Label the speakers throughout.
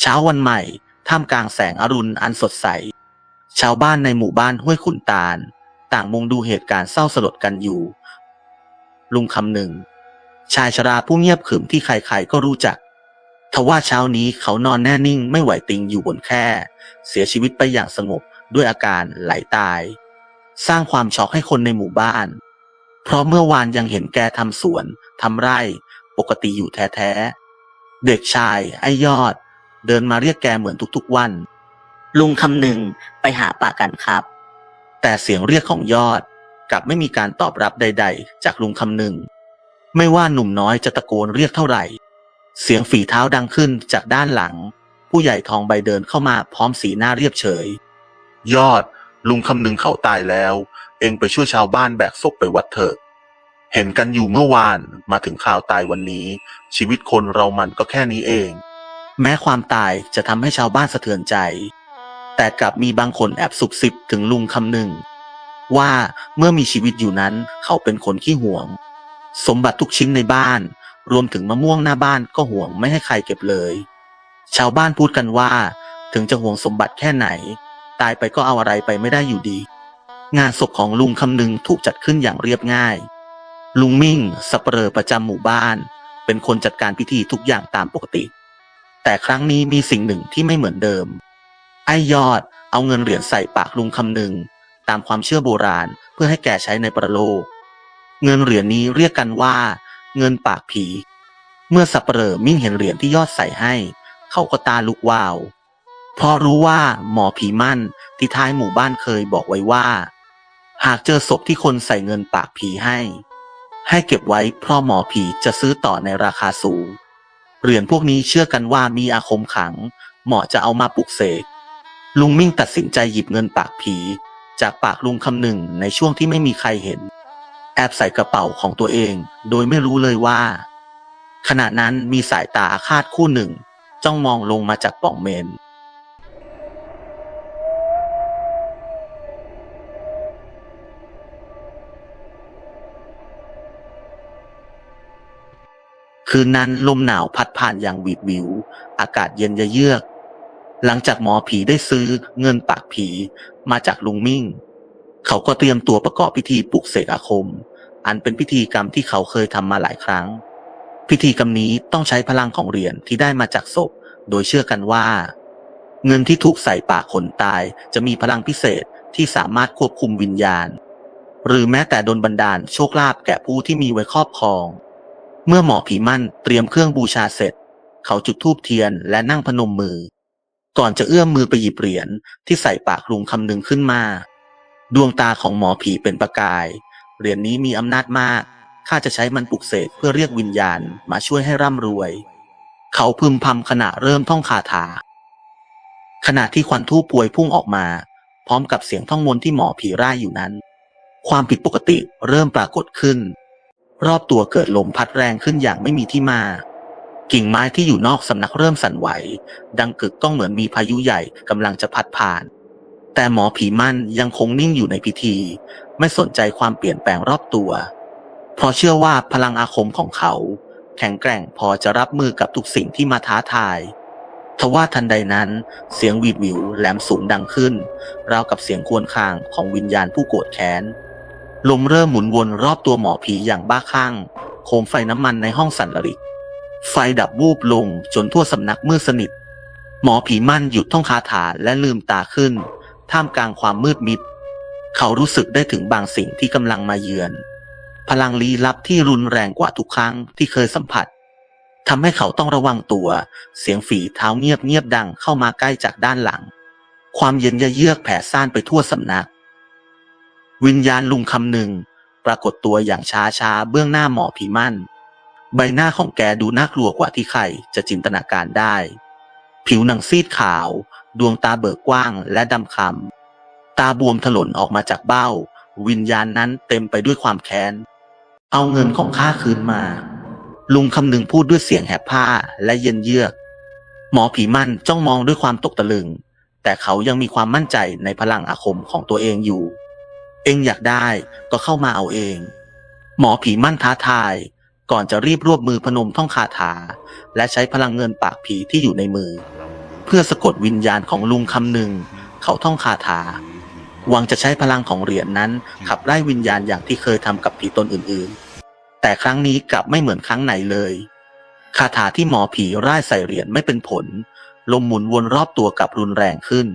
Speaker 1: เช้าวันใหม่ ท่ามกลางแสงอรุณอันสดใส ชาวบ้านในหมู่บ้านห้วยขุนตาล ต่างมุงดูเหตุการณ์เศร้าสลดกันอยู่ ลุงคำหนึ่ง ชายชราผู้เงียบขรึมที่ใครๆก็รู้จักทว่าเช้านี้เขานอนแน่นิ่งไม่ไหวติงอยู่บนแค่ เสียชีวิตไปอย่างสงบด้วยอาการไหลตาย สร้างความช็อกให้คนในหมู่บ้าน เพราะเมื่อวานยังเห็นแกทำสวนทำไร่ ปกติอยู่แท้ๆ เด็กชายไอ้ยอด เดินมาเรียกแกเหมือนทุกๆวัน
Speaker 2: ลุงคำหนึ่งไปหาปลากันครับ
Speaker 1: แต่เสียงเรียกของยอดกลับไม่มีการตอบรับใด ๆ จากลุงคำหนึ่ง ไม่ว่าหนุ่มน้อยจะตะโกนเรียกเท่าไหร่ เสียงฝีเท้าดังขึ้นจากด้านหลัง ผู้ใหญ่ทองใบเดินเข้ามาพร้อมสีหน้าเรียบเฉย
Speaker 3: ยอดลุงคำหนึ่งเข้าตายแล้ว เองไปช่วยชาวบ้านแบกศพไปวัดเถอะเห็นกันอยู่เมื่อวานมาถึงข่าวตายวันนี้ ชีวิตคนเรามันก็แค่นี้เอง
Speaker 1: แม้ความตายจะทำให้ชาวบ้านสะเทือนใจ แต่กลับมีบางคนแอบสุกซิบถึงลุงคำหนึ่ง ว่าเมื่อมีชีวิตอยู่นั้นเขาเป็นคนขี้หวง สมบัติทุกชิ้นในบ้าน รวมถึงมะม่วงหน้าบ้านก็ห่วงไม่ให้ใครเก็บเลย ชาวบ้านพูดกันว่า ถึงจะห่วงสมบัติแค่ไหน ตายไปก็เอาอะไรไปไม่ได้อยู่ดี งานศพของลุงคำหนึ่งถูกจัดขึ้นอย่างเรียบง่าย ลุงมิ่งสับเปลอประจำหมู่บ้าน เป็นคนจัดการพิธีทุกอย่างตามปกติ แต่ครั้งนี้มีสิ่งหนึ่งที่ไม่เหมือนเดิม ไอ้ยอดเอาเงินเหรียญใส่ปากลุงคำหนึ่ง ตามความเชื่อโบราณเพื่อให้แกใช้ในประโลก เงินเหรียญนี้เรียกกันว่า เงินปากผี เมื่อสับเปลอมิ่งเห็นเหรียญที่ยอดใส่ให้ เข้าก็ตาลุกวาว เพราะรู้ว่าหมอผีมั่นที่ท้ายหมู่บ้านเคยบอกไว้ว่า หากเจอศพที่คนใส่เงินปากผีให้ ให้เก็บไว้เพราะหมอผีจะซื้อต่อในราคาสูง เหรียญพวกนี้เชื่อกันว่ามีอาคมขัง เหมาะจะเอามาปลุกเสก ลุงมิ่งตัดสินใจหยิบเงินปากผี จากปากลุงคำหนึ่งในช่วงที่ไม่มีใครเห็น แอบใส่กระเป๋าของตัวเอง โดยไม่รู้เลยว่า ขณะนั้นมีสายตาคาดคู่หนึ่ง จ้องมองลงมาจากปล่องเมน คืนนั้นลมหนาวพัดผ่านอย่างหวีดวิว อากาศเย็นยะเยือก หลังจากหมอผีได้ซื้อเงินปากผีมาจากลุงมิ่ง เขาก็เตรียมตัวประกอบพิธีปลุกเสกอาคม อันเป็นพิธีกรรมที่เขาเคยทำมาหลายครั้ง พิธีกรรมนี้ต้องใช้พลังของเหรียญที่ได้มาจากศพ โดยเชื่อกันว่า เงินที่ถูกใส่ปากคนตายจะมีพลังพิเศษที่สามารถควบคุมวิญญาณ หรือแม้แต่ดนบันดาลโชคลาภแก่ผู้ที่มีไว้ครอบครอง เมื่อหมอผีมั่นเตรียมเครื่องบูชาเสร็จ เขาจุดธูปเทียนและนั่งพนมมือ ก่อนจะเอื้อมมือไปหยิบเหรียญที่ใส่ปากลุงคำนึงขึ้นมา ดวงตาของหมอผีเป็นประกาย เหรียญนี้มีอำนาจมาก ข้าจะใช้มันปลุกเสกเพื่อเรียกวิญญาณมาช่วยให้ร่ำรวย เขาพึมพำขณะเริ่มท่องคาถา ขณะที่ควันทูปพวยพุ่งออกมา พร้อมกับเสียงท่องมนต์ที่หมอผีร่ายอยู่นั้น ความผิดปกติเริ่มปรากฏขึ้น รอบตัวเกิดลมพัดแรงขึ้นอย่างไม่มีที่มา กิ่งไม้ที่อยู่นอกสำนักเริ่มสั่นไหว ดังกึกก้องเหมือนมีพายุใหญ่กำลังจะพัดผ่าน แต่หมอผีมั่นยังคงนิ่งอยู่ในพิธี ไม่สนใจความเปลี่ยนแปลงรอบตัว เพราะเชื่อว่าพลังอาคมของเขา แข็งแกร่งพอจะรับมือกับทุกสิ่งที่มาท้าทายทว่าทันใดนั้น เสียงวีดวิวแหลมสูงดังขึ้น ราวกับเสียงควญคางของวิญญาณผู้โกรธแค้น ลมเริ่มหมุนวนรอบตัวหมอผีอย่างบ้าคลั่ง โคมไฟน้ำมันในห้องสั่นระริก ไฟดับวูบลงจนทั่วสำนักมืดสนิท หมอผีมั่นหยุดท่องคาถาและลืมตาขึ้น ท่ามกลางความมืดมิด เขารู้สึกได้ถึงบางสิ่งที่กำลังมาเยือน พลังลี้ลับที่รุนแรงกว่าทุกครั้งที่เคยสัมผัสทำให้เขาต้องระวังตัว เสียงฝีเท้าเงียบเงียบดังเข้ามาใกล้จากด้านหลัง ความเย็นยะเยือกแผ่ซ่านไปทั่วสำนัก วิญญาณลุงคำหนึ่ง ปรากฏตัวอย่างช้าช้าๆเบื้องหน้าหมอผีมั่น ใบหน้าของแกดูน่ากลัวกว่าที่ใครจะจินตนาการได้ ผิวหนังซีดขาว ดวงตาเบิกกว้างและดำคำตาบวมถลนออกมาจากเบ้า วิญญาณนั้นเต็มไปด้วยความแค้น เอาเงินของข้าคืนมา ลุงคำหนึ่งพูดด้วยเสียงแหบผ้าและเย็นเยือก หมอผีมั่นจ้องมองด้วยความตกตะลึง แต่เขายังมีความมั่นใจในพลังอาคมของตัวเองอยู่ เองอยากได้ก็เข้ามาเอาเอง หมอผีมั่นท้าทาย ก่อนจะรีบรวบมือพนมท่องคาถา และใช้พลังเงินปากผีที่อยู่ในมือ เพื่อสะกดวิญญาณของลุงคำหนึ่ง เขาท่องคาถาหวังจะใช้พลังของเหรียญนั้น ขับไล่วิญญาณอย่างที่เคยทำกับผีตนอื่นๆ แต่ครั้งนี้กลับไม่เหมือนครั้งไหนเลย คาถาที่หมอผีร่ายใส่เหรียญไม่เป็นผล ลมหมุนวนรอบตัวกลับรุนแรงขึ้น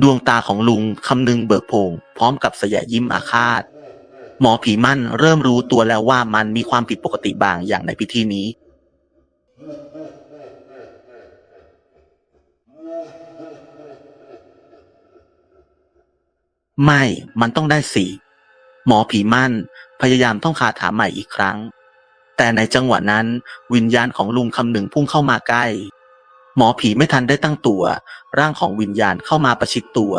Speaker 1: ดวงตาของลุงคำนึงเบิกโพงพร้อมกับสยะยิ้มอาฆาต หมอผีมั่นเริ่มรู้ตัวแล้วว่ามันมีความผิดปกติบางอย่างในพิธีนี้ ไม่มันต้องได้สี่หมอผีมั่นพยายามท่องคาถาใหม่อีกครั้ง แต่ในจังหวะนั้นวิญญาณของลุงคำหนึ่งพุ่งเข้ามาใกล้ หมอผีไม่ทันได้ตั้งตัว ร่างของวิญญาณเข้ามาประชิดตัว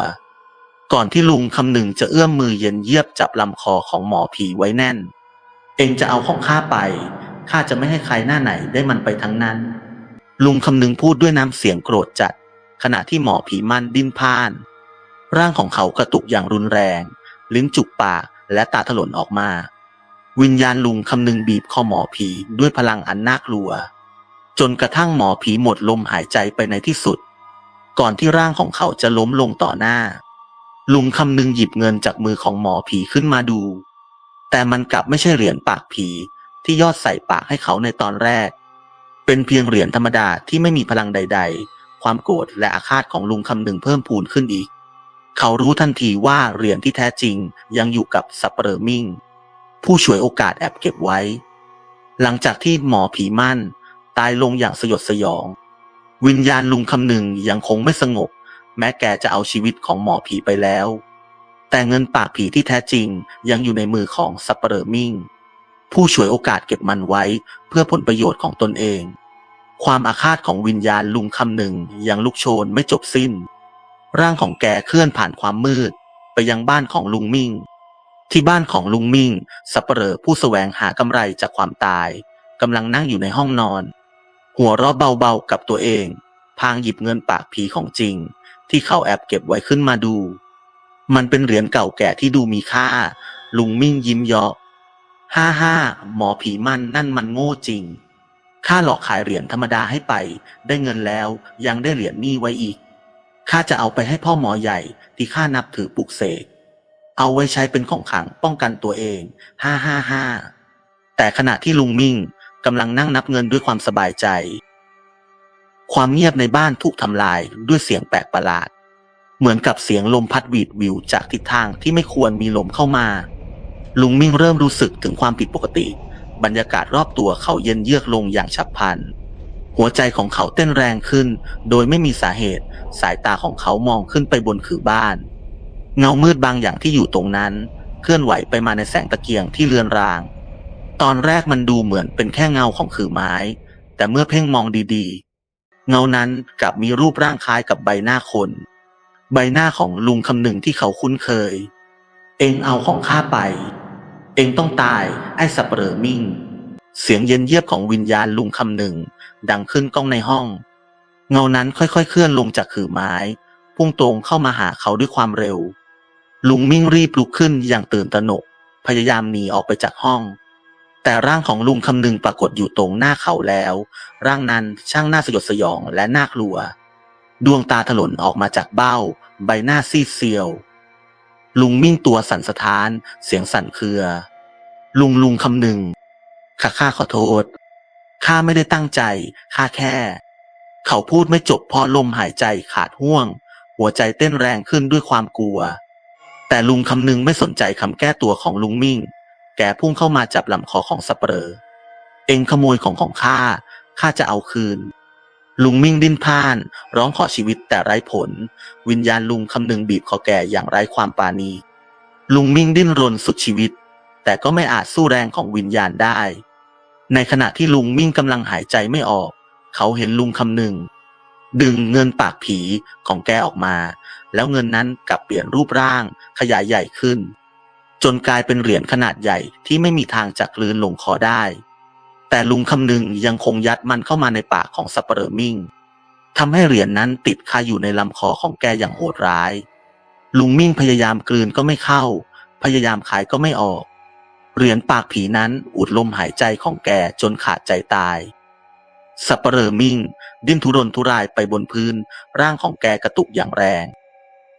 Speaker 1: ก่อนที่ลุงคำหนึ่งจะเอื้อมมือเย็นเยียบจับลำคอของหมอผีไว้แน่น เองจะเอาของข้าไปข้าจะไม่ให้ใครหน้าไหนได้มันไปทั้งนั้น ลุงคำหนึ่งพูดด้วยน้ำเสียงโกรธจัด ขณะที่หมอผีมั่นดิ้นพ่าน ร่างของเขากระตุกอย่างรุนแรง ลิ้นจุกปากและตาถลนออกมา วิญญาณลุงคำนึงบีบคอหมอผีด้วยพลังอันน่ากลัว จนกระทั่งหมอผีหมดลมหายใจไปในที่สุด ก่อนที่ร่างของเขาจะล้มลงต่อหน้า ลุงคำนึงหยิบเงินจากมือของหมอผีขึ้นมาดู แต่มันกลับไม่ใช่เหรียญปากผีที่ยอดใส่ปากให้เขาในตอนแรก เป็นเพียงเหรียญธรรมดาที่ไม่มีพลังใด ๆ ความโกรธและอาฆาตของลุงคำนึงเพิ่มพูนขึ้นอีก เขารู้ทันทีว่าเหรียญที่แท้จริงยังอยู่กับสับเปอร์มิงผู้ฉวยโอกาสแอบเก็บไว้ หลังจากที่หมอผีมั่น ตายลงอย่างสยดสยอง วิญญาณลุงคำหนึ่งยังคงไม่สงบ แม้แกจะเอาชีวิตของหมอผีไปแล้ว แต่เงินปากผีที่แท้จริงยังอยู่ในมือของสับเปอร์มิงผู้ฉวยโอกาสเก็บมันไว้เพื่อผลประโยชน์ของตนเอง ความอาฆาตของวิญญาณลุงคำหนึ่งยังลุกโชนไม่จบสิ้น ร่างของแกเคลื่อนผ่านความมืด ไปยังบ้านของลุงมิ่งที่บ้านของลุงมิ่ง สับเปลอผู้แสวงหากำไรจากความตาย กำลังนั่งอยู่ในห้องนอน หัวเราะเบาๆกับตัวเอง พางหยิบเงินปากผีของจริง ที่เข้าแอบเก็บไว้ขึ้นมาดู มันเป็นเหรียญเก่าแก่ที่ดูมีค่า ลุงมิ่งยิ้มเยาะห้าห้าหมอผีมันนั่นมันโง่จริงข้าหลอกขายเหรียญธรรมดาให้ไป ได้เงินแล้วยังได้เหรียญนี่ไว้อีก ข้าจะเอาไปให้พ่อหมอใหญ่ที่ข้านับถือปลุกเสก เอาไว้ใช้เป็นของขังป้องกันตัวเอง ห้าห้าห้าแต่ขณะที่ลุงมิ่ง กำลังนั่งนับเงินด้วยความสบายใจ ความเงียบในบ้านถูกทำลายด้วยเสียงแปลกประหลาด เหมือนกับเสียงลมพัดวีดวิวจากทิศทางที่ไม่ควรมีลมเข้ามา ลุงมิ่งเริ่มรู้สึกถึงความผิดปกติ บรรยากาศรอบตัวเข้าเย็นเยือกลงอย่างฉับพลัน หัวใจของเขาเต้นแรงขึ้น โดยไม่มีสาเหตุ สายตาของเขามองขึ้นไปบนขือบ้าน เงามืดบางอย่างที่อยู่ตรงนั้น เคลื่อนไหวไปมาในแสงตะเกียงที่เลือนราง ตอนแรกมันดูเหมือนเป็นแค่เงาของขือไม้ แต่เมื่อเพ่งมองดีๆ เงานั้นกลับมีรูปร่างคล้ายกับใบหน้าคน ใบหน้าของลุงคำหนึ่งที่เขาคุ้นเคย เองเอาของข้าไป เองต้องตายไอ้สับเปลอมิ่ง เสียงเย็นเยียบของวิญญาณลุงคำหนึ่ง ดังขึ้นก้องในห้อง เงานั้นค่อยๆ เคลื่อนลงจากขือไม้ พุ่งตรงเข้ามาหาเขาด้วยความเร็ว ลุงมิ่งรีบลุกขึ้นอย่างตื่นตระหนก พยายามหนีออกไปจากห้อง แต่ร่างของลุงคำนึงปรากฏอยู่ตรงหน้าเขาแล้ว ร่างนั้นช่างน่าสยดสยองและน่ากลัว ดวงตาถลนออกมาจากเบ้า ใบหน้าซีดเซียว ลุงมิ่งตัวสั่นสะท้าน เสียงสั่นเครือ ลุงลุงคำหนึ่งข้าข้าขอโทษข้าไม่ได้ตั้งใจข้าแค่ เขาพูดไม่จบเพราะลมหายใจขาดห่วง หัวใจเต้นแรงขึ้นด้วยความกลัว แต่ลุงคำนึงไม่สนใจคำแก้ตัวของลุงมิ่ง แกพุ่งเข้ามาจับลำคอของสับเปลอเองขโมยของของข้า ข้าจะเอาคืน ลุงมิ่งดิ้นพ่าน ร้องขอชีวิตแต่ไร้ผล วิญญาณลุงคำนึงบีบคอแก่อย่างไร้ความปราณี ลุงมิ่งดิ้นรนสุดชีวิต แต่ก็ไม่อาจสู้แรงของวิญญาณได้ ในขณะที่ลุงมิ่งกำลังหายใจไม่ออก เขาเห็นลุงคำนึง ดึงเงินปากผีของแกออกมา แล้วเงินนั้นกลับเปลี่ยนรูปร่างขยายใหญ่ขึ้น จนกลายเป็นเหรียญขนาดใหญ่ที่ไม่มีทางจะกลืนลงคอได้ แต่ลุงคำนึงยังคงยัดมันเข้ามาในปากของสับเปลอมิ่งทำให้เหรียญนั้นติดคาอยู่ในลำคอของแกอย่างโหดร้าย ลุงมิ่งพยายามกลืนก็ไม่เข้า พยายามขายก็ไม่ออก เหรียญปากผีนั้นอุดลมหายใจของแกจนขาดใจตาย สับเปลอมิ่ง ดิ้นทุรนทุรายไปบนพื้น ร่างของแกกระตุกอย่างแรง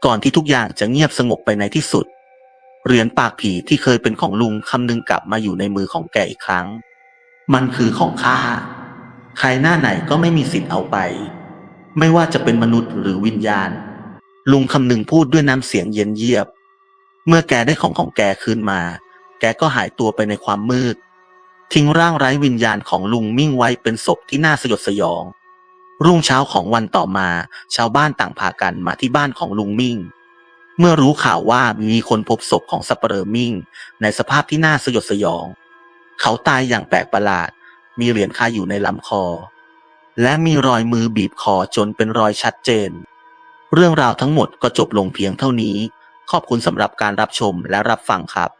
Speaker 1: ก่อนที่ทุกอย่างจะเงียบสงบไปในที่สุด เหรียญปากผีที่เคยเป็นของลุงคำนึงกลับมาอยู่ในมือของแกอีกครั้ง มันคือของข้า ใครหน้าไหนก็ไม่มีสิทธิ์เอาไป ไม่ว่าจะเป็นมนุษย์หรือวิญญาณ ลุงคำนึงพูดด้วยน้ำเสียงเย็นเยียบ เมื่อแกได้ของของแกคืนมา แกก็หายตัวไปในความมืด ทิ้งร่างไร้วิญญาณของลุงมิ่งไว้เป็นศพที่น่าสยดสยอง รุ่งเช้าของวันต่อมา ชาวบ้านต่างพากันมาที่บ้านของลุงมิ่ง เมื่อรู้ข่าวว่ามีคนพบศพของสับเปลอมิ่ง ในสภาพที่น่าสยดสยอง เขาตายอย่างแปลกประหลาด มีเหรียญคาอยู่ในลำคอ และมีรอยมือบีบคอจนเป็นรอยชัดเจน เรื่องราวทั้งหมดก็จบลงเพียงเท่านี้ ขอบคุณสำหรับการรับชมและรับฟังครับ